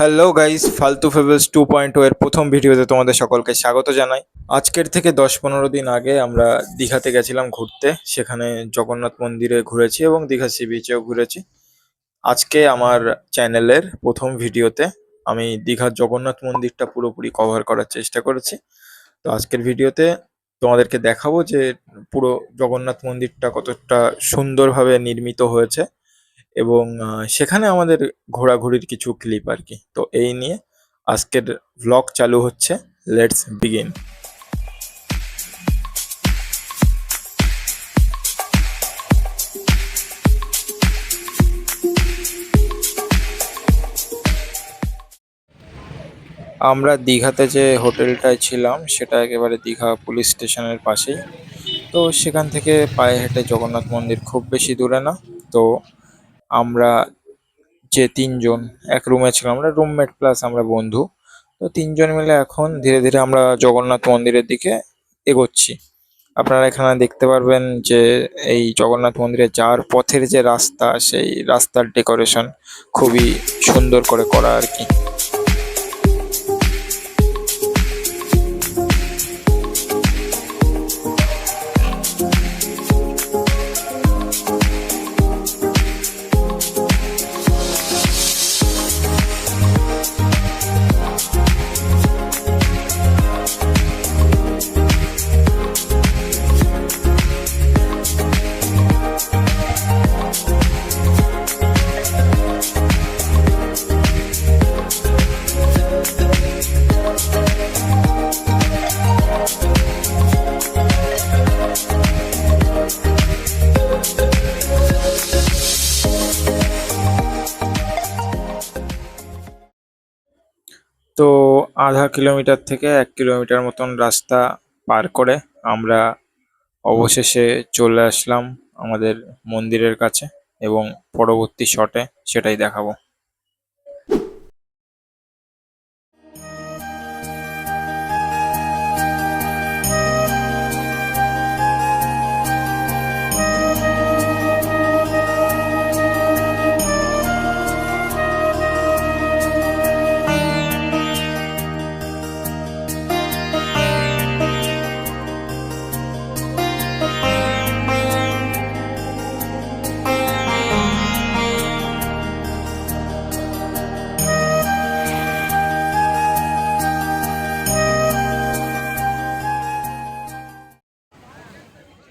Hello guys ফালতু fables two point এর প্রথম ভিডিওতে তোমাদের সকলকে স্বাগত জানাই। আজকের থেকে দশ পনেরো দিন আগে আমরা দীঘাতে গেছিলাম ঘুরতে। সেখানে জগন্নাথ মন্দিরে ঘুরেছি এবং দীঘা সি বিচেও ঘুরেছি। আজকে আমার চ্যানেলের প্রথম ভিডিওতে আমি দীঘার জগন্নাথ মন্দিরটা পুরোপুরি কভার করার চেষ্টা করেছি। তো আজকের ভিডিওতে তোমাদেরকে দেখাবো যে পুরো জগন্নাথ মন্দিরটা কতটা সুন্দরভাবে নির্মিত হয়েছে। এবং সেখানে আমাদের ঘোরাঘুরির কিছু ক্লিপ আর কি। তো এই নিয়ে আজকের ভ্লগ চালু হচ্ছে। লেটস বিগিন আমরা দীঘাতে যে হোটেলটায় ছিলাম, সেটা একেবারে দীঘা পুলিশ স্টেশনের পাশেই। তো সেখান থেকে পায়ে হেঁটে জগন্নাথ মন্দির খুব বেশি দূরে না। তো আমরা যে তিনজন, এক রুমে ছিলাম আমরা রুমমেট প্লাস আমরা বন্ধু। তো তিনজন মিলে এখন ধীরে ধীরে আমরা জগন্নাথ মন্দিরের দিকে এগোচ্ছি। আপনারা এখানে দেখতে পারবেন যে এই জগন্নাথ মন্দিরে যাওয়ার পথের যে রাস্তা, সেই রাস্তার ডেকোরেশন খুবই সুন্দর করে করা আর কি। আধা কিলোমিটার থেকে এক কিলোমিটার মতন রাস্তা পার করে আমরা অবশেষে চলে আসলাম আমাদের মন্দিরের কাছে এবং পরবর্তী শটে সেটাই দেখাবো।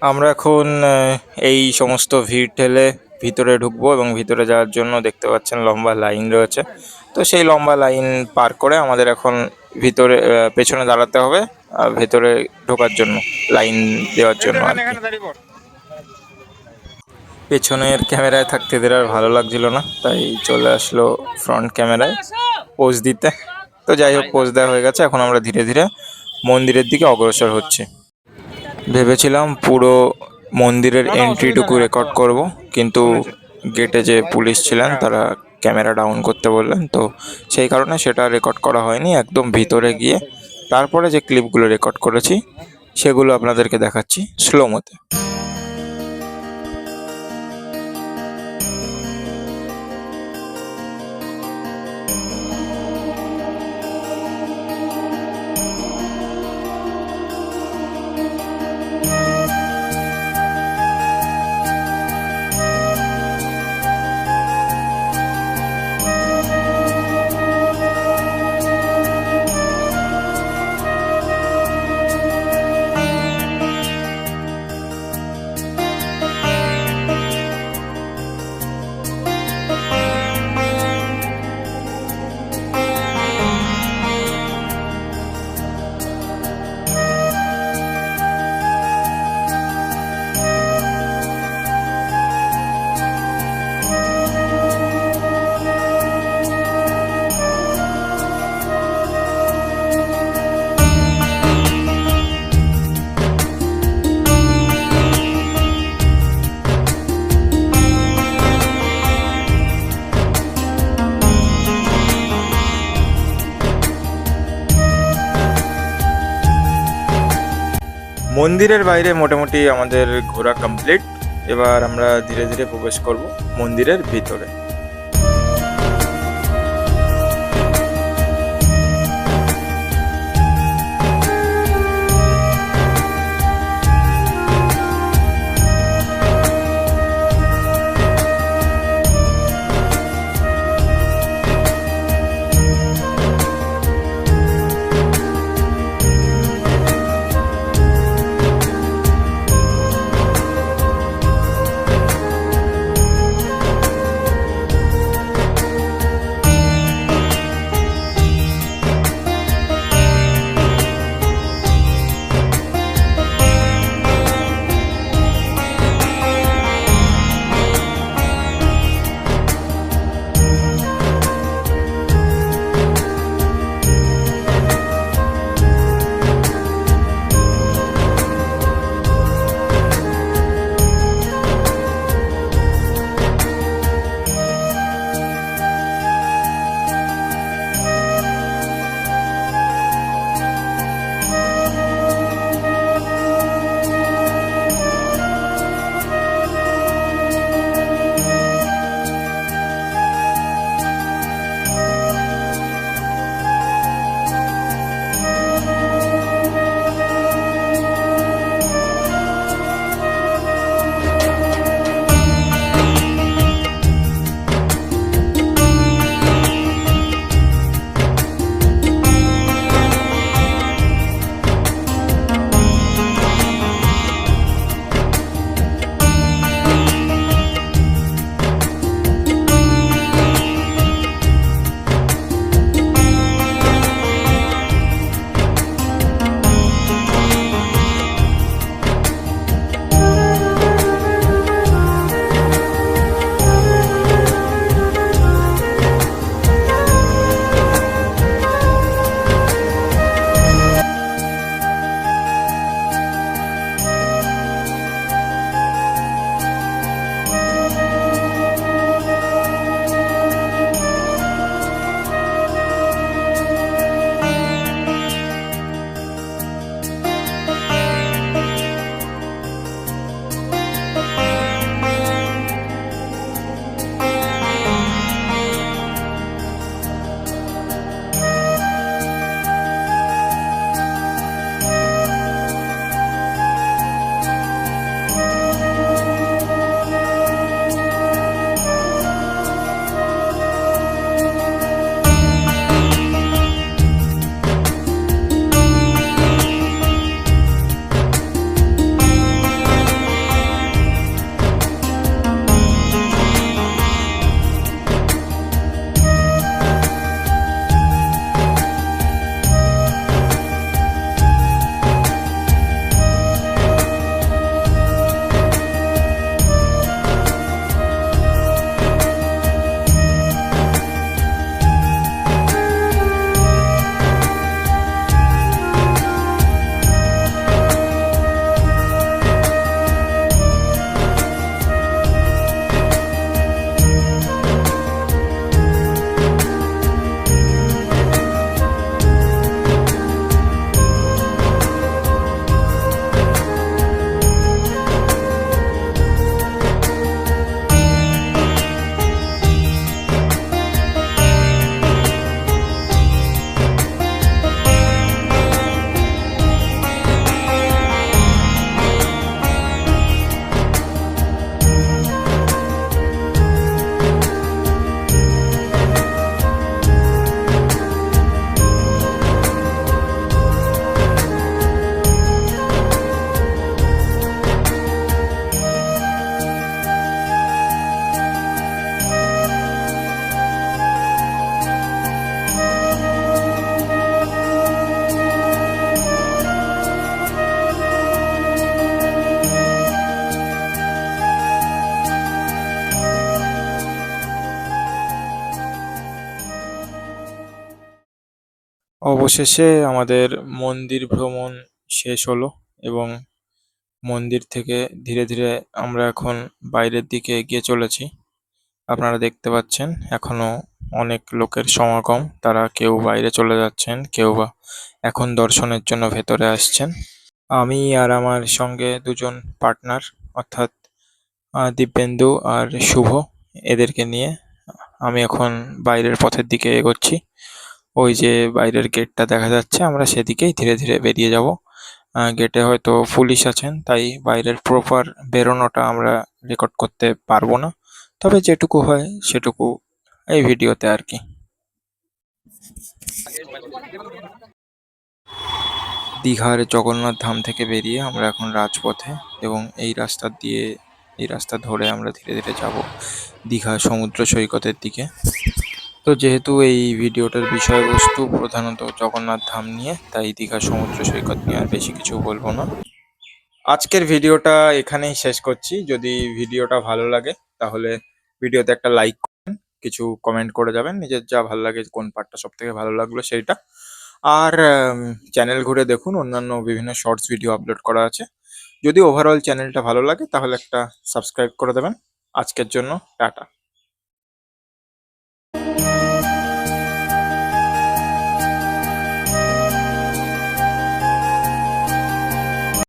আমরা এখন এই সমস্ত ভিড় ঠেলে ভিতরে ঢুকবো এবং ভিতরে যাওয়ার জন্য দেখতে পাচ্ছেন লম্বা লাইন রয়েছে। তো সেই লম্বা লাইন পার করে আমাদের এখন ভিতরে পেছনে দাঁড়াতে হবে আর ভেতরে ঢোকার জন্য, লাইন দেওয়ার জন্য আর পেছনের ক্যামেরায় থাকতে এদের আর ভালো লাগছিল না, তাই চলে আসলো ফ্রন্ট ক্যামেরায় পোজ দিতে। তো যাই হোক পোজ দেওয়া হয়ে গেছে, এখন আমরা ধীরে ধীরে মন্দিরের দিকে অগ্রসর হচ্ছি। ভেবেছিলাম পুরো মন্দিরের এন্ট্রিটুকু রেকর্ড করব কিন্তু গেটে যে পুলিশ ছিলেন তারা ক্যামেরা ডাউন করতে বললেন তো সেই কারণে সেটা রেকর্ড করা হয়নি একদম ভিতরে গিয়ে। তারপরে যে ক্লিপগুলো রেকর্ড করেছি সেগুলো আপনাদেরকে দেখাচ্ছি স্লোমোতে মন্দিরের বাইরে মোটামুটি আমাদের ঘোরা কমপ্লিট এবার আমরা ধীরে ধীরে প্রবেশ করব মন্দিরের ভিতরে। অবশেষে আমাদের মন্দির ভ্রমণ শেষ হলো এবং মন্দির থেকে ধীরে ধীরে আমরা এখন বাইরের দিকে এগিয়ে চলেছি। আপনারা দেখতে পাচ্ছেন, এখনও অনেক লোকের সমাগম। তারা কেউ বাইরে চলে যাচ্ছেন, কেউ বা এখন দর্শনের জন্য ভেতরে আসছেন। আমি আর আমার সঙ্গে দুজন পার্টনার, অর্থাৎ দিব্যেন্দু আর শুভ, এদেরকে নিয়ে আমি এখন বাইরের পথের দিকে এগোচ্ছি। ওই যে বাইরের গেটটা দেখা যাচ্ছে, আমরা সেদিকেই ধীরে ধীরে বেরিয়ে যাব। গেটে হয়তো পুলিশ আছেন, তাই বাইরের প্রপার বেরোনোটা আমরা রেকর্ড করতে পারব না। তবে যেটুকু হয় সেটুকু এই ভিডিওতে আর কি। দীঘার জগন্নাথ ধাম থেকে বেরিয়ে আমরা এখন রাজপথে এবং এই রাস্তা দিয়ে, এই রাস্তা ধরে আমরা ধীরে ধীরে যাব দীঘা সমুদ্র সৈকতের দিকে। তো যেহেতু এই ভিডিওটার বিষয়বস্তু প্রধানত জগন্নাথ ধাম নিয়ে, তাই দীঘা সমুদ্র সৈকত নিয়ে আর বেশি কিছু বলব না। আজকের ভিডিওটা এখানেই শেষ করছি। যদি ভিডিওটা ভালো লাগে, তাহলে ভিডিওতে একটা লাইক করবেন, কিছু কমেন্ট করে যাবেন, নিজের যা ভালো লাগে, কোন পার্টটা সব থেকে ভালো লাগল সেইটা। আর চ্যানেল ঘুরে দেখুন, অন্যান্য বিভিন্ন শর্টস ভিডিও আপলোড করা আছে। যদি ওভারঅল চ্যানেলটা ভালো লাগে, তাহলে একটা সাবস্ক্রাইব করে দেবেন। আজকের জন্য টাটা।